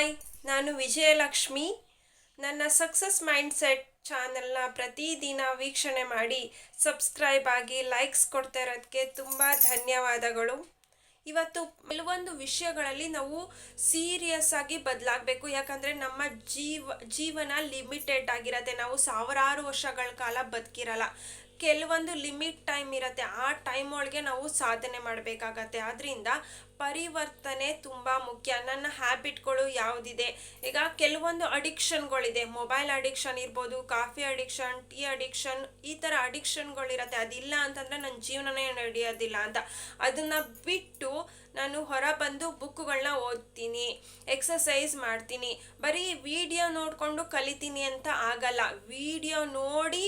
Hi ನಾನು ವಿಜಯಲಕ್ಷ್ಮಿ. ನನ್ನ success mindset ಚಾನಲ್ನ ಪ್ರತಿದಿನ ವೀಕ್ಷಣೆ ಮಾಡಿ ಸಬ್ಸ್ಕ್ರೈಬ್ ಆಗಿ ಲೈಕ್ಸ್ ಕೊಡ್ತಾ ಇರೋದಕ್ಕೆ ತುಂಬ ಧನ್ಯವಾದಗಳು. ಇವತ್ತು ಕೆಲವೊಂದು ವಿಷಯಗಳಲ್ಲಿ ನಾವು ಸೀರಿಯಸ್ ಆಗಿ ಬದಲಾಗಬೇಕು. ಯಾಕಂದರೆ ನಮ್ಮ ಜೀವ, ಜೀವನ ಲಿಮಿಟೆಡ್ ಆಗಿರತ್ತೆ. ನಾವು ಸಾವಿರಾರು ವರ್ಷಗಳ ಕಾಲ ಬದುಕಿರಲ್ಲ. ಕೆಲವೊಂದು ಲಿಮಿಟ್ ಟೈಮ್ ಇರುತ್ತೆ. ಆ ಟೈಮ್ ಒಳಗೆ ನಾವು ಸಾಧನೆ ಮಾಡಬೇಕಾಗತ್ತೆ. ಆದ್ದರಿಂದ ಪರಿವರ್ತನೆ ತುಂಬ ಮುಖ್ಯ. ನನ್ನ ಹ್ಯಾಬಿಟ್ಗಳು ಯಾವುದಿದೆ? ಈಗ ಕೆಲವೊಂದು ಅಡಿಕ್ಷನ್ಗಳಿದೆ. ಮೊಬೈಲ್ ಅಡಿಕ್ಷನ್ ಇರ್ಬೋದು, ಕಾಫಿ ಅಡಿಕ್ಷನ್, ಟೀ ಅಡಿಕ್ಷನ್, ಈ ಥರ ಅಡಿಕ್ಷನ್ಗಳಿರತ್ತೆ ಅದಿಲ್ಲ ಅಂತಂದರೆ ನನ್ನ ಜೀವನನೇ ನಡೆಯೋದಿಲ್ಲ ಅಂತ. ಅದನ್ನು ಬಿಟ್ಟು ನಾನು ಹೊರ ಬಂದು ಬುಕ್ಗಳನ್ನ ಓದ್ತೀನಿ ಎಕ್ಸಸೈಸ್ ಮಾಡ್ತೀನಿ. ಬರೀ ವಿಡಿಯೋ ನೋಡಿಕೊಂಡು ಕಲಿತೀನಿ ಅಂತ ಆಗಲ್ಲ. ವಿಡಿಯೋ ನೋಡಿ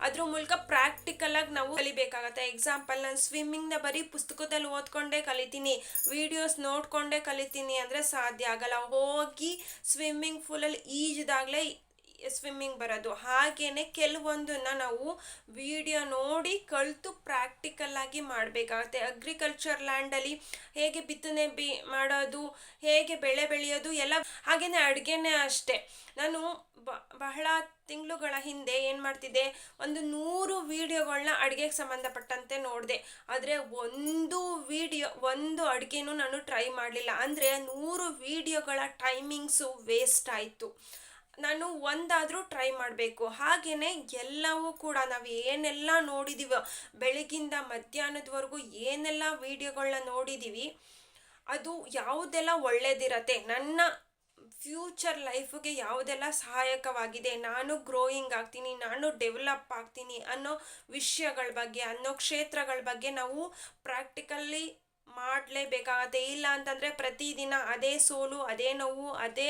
ಅದ್ರ ಮೂಲಕ ಪ್ರಾಕ್ಟಿಕಲಾಗಿ ನಾವು ಕಲಿಬೇಕಾಗತ್ತೆ. ಎಕ್ಸಾಂಪಲ್ ನಾನು ಸ್ವಿಮ್ಮಿಂಗ್ನ ಬರೀ ಪುಸ್ತಕದಲ್ಲಿ ಓದ್ಕೊಂಡೇ ಕಲಿತೀನಿ. ವಿಡಿಯೋಸ್ ನೋಡ್ಕೊಂಡೇ ಕಲಿತೀನಿ ಅಂದರೆ ಸಾಧ್ಯ ಆಗಲ್ಲ. ಹೋಗಿ ಸ್ವಿಮ್ಮಿಂಗ್ ಫೂಲಲ್ಲಿ ಈಜಿದಾಗಲೇ ಸ್ವಿಮ್ಮಿಂಗ್ ಬರೋದು. ಹಾಗೇನೆ ಕೆಲವೊಂದನ್ನು ನಾವು ವಿಡಿಯೋ ನೋಡಿ ಕಲಿತು ಪ್ರಾಕ್ಟಿಕಲ್ ಆಗಿ ಮಾಡಬೇಕಾಗತ್ತೆ. ಅಗ್ರಿಕಲ್ಚರ್ ಲ್ಯಾಂಡಲ್ಲಿ ಹೇಗೆ ಬಿತ್ತನೆ ಬಿ ಮಾಡೋದು, ಹೇಗೆ ಬೆಳೆ ಬೆಳೆಯೋದು ಎಲ್ಲ ಹಾಗೆಯೇ ಅಡುಗೆನೇ ಅಷ್ಟೇ. ನಾನು ಬಹಳ ತಿಂಗಳುಗಳ ಹಿಂದೆ ಏನು ಮಾಡ್ತಿದ್ದೆ, ಒಂದು ನೂರು ವೀಡಿಯೋಗಳನ್ನ ಅಡುಗೆಗೆ ಸಂಬಂಧಪಟ್ಟಂತೆ ನೋಡಿದೆ. ಆದರೆ ಒಂದು ವಿಡಿಯೋ ಒಂದು ಅಡುಗೆನೂ ನಾನು ಟ್ರೈ ಮಾಡಲಿಲ್ಲ. ಅಂದರೆ ನೂರು ವೀಡಿಯೋಗಳ ಟೈಮಿಂಗ್ಸು ವೇಸ್ಟ್ ಆಯಿತು. ನಾನು ಒಂದಾದರೂ ಟ್ರೈ ಮಾಡಬೇಕು. ಹಾಗೆಯೇ ಎಲ್ಲವೂ ಕೂಡ ನಾವು ಏನೆಲ್ಲ ನೋಡಿದ್ದೀವೋ ಬೆಳಗಿಂದ ಮಧ್ಯಾಹ್ನದವರೆಗೂ ಏನೆಲ್ಲ ವೀಡಿಯೋಗಳನ್ನ ನೋಡಿದ್ದೀವಿ ಅದು ಯಾವುದೆಲ್ಲ ಒಳ್ಳೆಯದಿರತ್ತೆ ನನ್ನ ಫ್ಯೂಚರ್ ಲೈಫಿಗೆ ಯಾವುದೆಲ್ಲ ಸಹಾಯಕವಾಗಿದೆ? ನಾನು ಗ್ರೋಯಿಂಗ್ ಆಗ್ತೀನಿ, ನಾನು ಡೆವಲಪ್ ಆಗ್ತೀನಿ ಅನ್ನೋ ವಿಷಯಗಳ ಬಗ್ಗೆ, ಅನ್ನೋ ಕ್ಷೇತ್ರಗಳ ಬಗ್ಗೆ ನಾವು ಪ್ರಾಕ್ಟಿಕಲ್ಲಿ ಮಾಡಲೇಬೇಕಾಗತ್ತೆ ಇಲ್ಲ ಅಂತಂದರೆ ಪ್ರತಿದಿನ ಅದೇ ಸೋಲು, ಅದೇ ನೋವು, ಅದೇ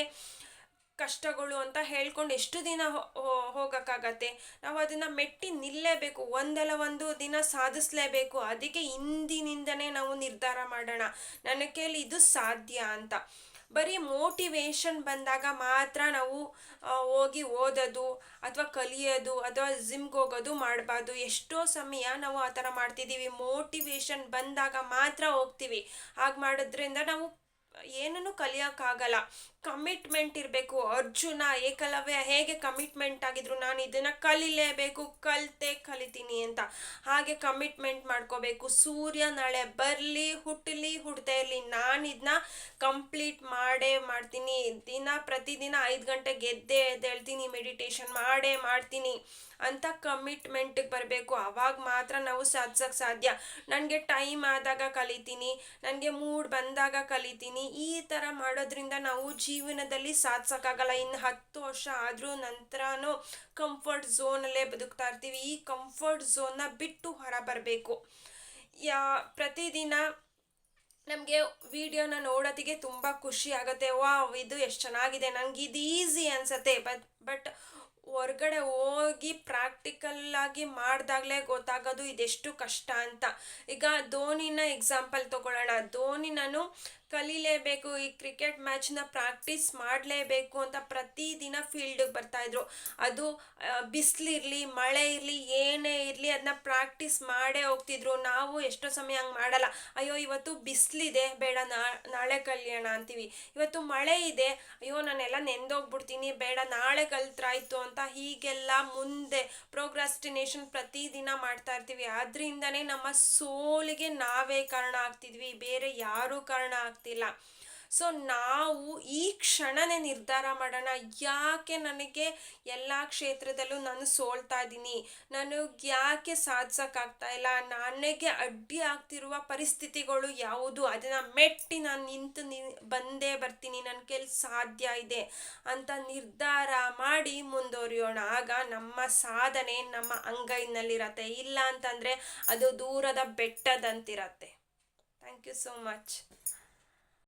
ಕಷ್ಟಗಳು ಅಂತ ಹೇಳ್ಕೊಂಡು ಎಷ್ಟು ದಿನ ಹೋಗೋಕ್ಕಾಗತ್ತೆ? ನಾವು ಅದನ್ನು ಮೆಟ್ಟಿ ನಿಲ್ಲಲೇಬೇಕು ಒಂದಲ್ಲ ಒಂದು ದಿನ ಸಾಧಿಸಲೇಬೇಕು. ಅದಕ್ಕೆ ಇಂದಿನಿಂದನೇ ನಾವು ನಿರ್ಧಾರ ಮಾಡೋಣ. ನನ್ನ ಕೈಲಿ ಇದು ಸಾಧ್ಯ ಅಂತ. ಬರೀ ಮೋಟಿವೇಶನ್ ಬಂದಾಗ ಮಾತ್ರ ನಾವು ಹೋಗಿ ಓದೋದು ಅಥವಾ ಕಲಿಯೋದು ಅಥವಾ ಜಿಮ್ಗೆ ಹೋಗೋದು ಮಾಡಬಾರ್ದು. ಎಷ್ಟೋ ಸಮಯ ನಾವು ಆ ಥರ ಮಾಡ್ತಿದ್ದೀವಿ. ಮೋಟಿವೇಶನ್ ಬಂದಾಗ ಮಾತ್ರ ಹೋಗ್ತೀವಿ. ಹಾಗೆ ಮಾಡೋದ್ರಿಂದ ನಾವು ಏನನ್ನು ಕಲಿಯೋಕ್ಕಾಗಲ್ಲ. ಕಮಿಟ್ಮೆಂಟ್ ಇರಬೇಕು. ಅರ್ಜುನ ಏಕಲವ್ಯ ಹೇಗೆ ಕಮಿಟ್ಮೆಂಟ್ ಆಗಿದ್ರು ನಾನು ಇದನ್ನು ಕಲಿಲೇಬೇಕು, ಕಲಿತೆ ಕಲಿತೀನಿ ಅಂತ. ಹಾಗೆ ಕಮಿಟ್ಮೆಂಟ್ ಮಾಡ್ಕೋಬೇಕು. ಸೂರ್ಯ ನಾಳೆ ಬರಲಿ ಹುಟ್ಟಲಿ ಹುಟ್ಟದೇ ಇರಲಿ. ನಾನು ಇದನ್ನ ಕಂಪ್ಲೀಟ್ ಮಾಡೇ ಮಾಡ್ತೀನಿ. ದಿನ ಪ್ರತಿದಿನ ಐದು ಗಂಟೆಗೆ ಗೆದ್ದೆ ಎದ್ದೇಳ್ತೀನಿ ಮೆಡಿಟೇಷನ್ ಮಾಡೇ ಮಾಡ್ತೀನಿ ಅಂತ ಕಮಿಟ್ಮೆಂಟಿಗೆ ಬರಬೇಕು. ಅವಾಗ ಮಾತ್ರ ನಾವು ಸಾಧಿಸೋಕ್ಕೆ ಸಾಧ್ಯ. ನನಗೆ ಟೈಮ್ ಆದಾಗ ಕಲಿತೀನಿ, ನನಗೆ ಮೂಡ್ ಬಂದಾಗ ಕಲಿತೀನಿ. ಈ ಥರ ಮಾಡೋದ್ರಿಂದ ನಾವು ಜೀವನದಲ್ಲಿ ಸಾಧಿಸೋಕ್ಕಾಗಲ್ಲ. ಇನ್ನು ಹತ್ತು ವರ್ಷ ಆದರೂ ನಂತರನೂ ಕಂಫರ್ಟ್ ಝೋನಲ್ಲೇ ಬದುಕ್ತಾ ಇರ್ತೀವಿ. ಈ ಕಂಫರ್ಟ್ ಝೋನ್ನ ಬಿಟ್ಟು ಹೊರ ಬರಬೇಕು ಯಾ, ಪ್ರತಿದಿನ ನಮಗೆ ವಿಡಿಯೋನ ನೋಡೋದಿಗೆ ತುಂಬ ಖುಷಿ ಆಗುತ್ತೆ. ವಾವ್, ಇದು ಎಷ್ಟು ಚೆನ್ನಾಗಿದೆ. ನನಗೆ ಇದು ಈಸಿ ಅನಿಸತ್ತೆ. ಬಟ್ ಬಟ್ ಹೊರ್ಗಡೆ ಹೋಗಿ ಪ್ರಾಕ್ಟಿಕಲ್ಲಾಗಿ ಮಾಡಿದಾಗಲೇ ಗೊತ್ತಾಗೋದು ಇದೆಷ್ಟು ಕಷ್ಟ ಅಂತ. ಈಗ ಧೋನಿನ ಎಕ್ಸಾಂಪಲ್ ತೊಗೊಳ್ಳೋಣ. ಧೋನಿ ನಾನು ಕಲೀಲೇಬೇಕು, ಈ ಕ್ರಿಕೆಟ್ ಮ್ಯಾಚ್ನ ಪ್ರಾಕ್ಟೀಸ್ ಮಾಡಲೇಬೇಕು ಅಂತ ಪ್ರತಿದಿನ ಫೀಲ್ಡಿಗೆ ಬರ್ತಾಯಿದ್ರು ಅದು ಬಿಸಿಲಿರಲಿ ಮಳೆ ಇರಲಿ, ಏನೇ ಇರಲಿ ಅದನ್ನ ಪ್ರಾಕ್ಟೀಸ್ ಮಾಡೇ ಹೋಗ್ತಿದ್ರು. ನಾವು ಎಷ್ಟೋ ಸಮಯ ಹಂಗೆ ಮಾಡಲ್ಲ. ಅಯ್ಯೋ, ಇವತ್ತು ಬಿಸಿಲಿದೆ ಬೇಡ ನಾಳೆ ಕಲಿಯೋಣ ಅಂತೀವಿ. ಇವತ್ತು ಮಳೆ ಇದೆ, ಅಯ್ಯೋ, ನಾನೆಲ್ಲ ನೆಂದೋಗ್ಬಿಡ್ತೀನಿ, ಬೇಡ, ನಾಳೆ ಕಲ್ತ್ರಾಯ್ತು ಅಂತ ಹೀಗೆಲ್ಲ ಮುಂದೆ ಪ್ರೋಗ್ರಾಸ್ಟಿನೇಷನ್ ಪ್ರತಿದಿನ ಮಾಡ್ತಾ ಇರ್ತೀವಿ. ಅದರಿಂದನೇ ನಮ್ಮ ಸೋಲಿಗೆ ನಾವೇ ಕಾರಣ ಆಗ್ತಿದ್ವಿ. ಬೇರೆ ಯಾರೂ ಕಾರಣ ಆಗ್ತಿಲ್ಲ. ಸೊ ನಾವು ಈ ಕ್ಷಣನೇ ನಿರ್ಧಾರ ಮಾಡೋಣ. ಯಾಕೆ ನನಗೆ ಎಲ್ಲ ಕ್ಷೇತ್ರದಲ್ಲೂ ನಾನು ಸೋಲ್ತಾ ಇದ್ದೀನಿ? ನಾನು ಯಾಕೆ ಸಾಧಿಸೋಕ್ಕಾಗ್ತಾ ಇಲ್ಲ? ನನಗೆ ಅಡ್ಡಿ ಆಗ್ತಿರುವ ಪರಿಸ್ಥಿತಿಗಳು ಯಾವುದು? ಅದನ್ನು ಮೆಟ್ಟಿ ನಾನು ನಿಂತು ನಿ, ಬಂದೇ ಬರ್ತೀನಿ. ನನ್ನ ಕೈಲಿ ಸಾಧ್ಯ ಇದೆ ಅಂತ ನಿರ್ಧಾರ ಮಾಡಿ ಮುಂದುವರಿಯೋಣ. ಆಗ ನಮ್ಮ ಸಾಧನೆ ನಮ್ಮ ಅಂಗೈನಲ್ಲಿರತ್ತೆ ಇಲ್ಲ ಅಂತಂದರೆ ಅದು ದೂರದ ಬೆಟ್ಟದಂತಿರತ್ತೆ. Thank you so much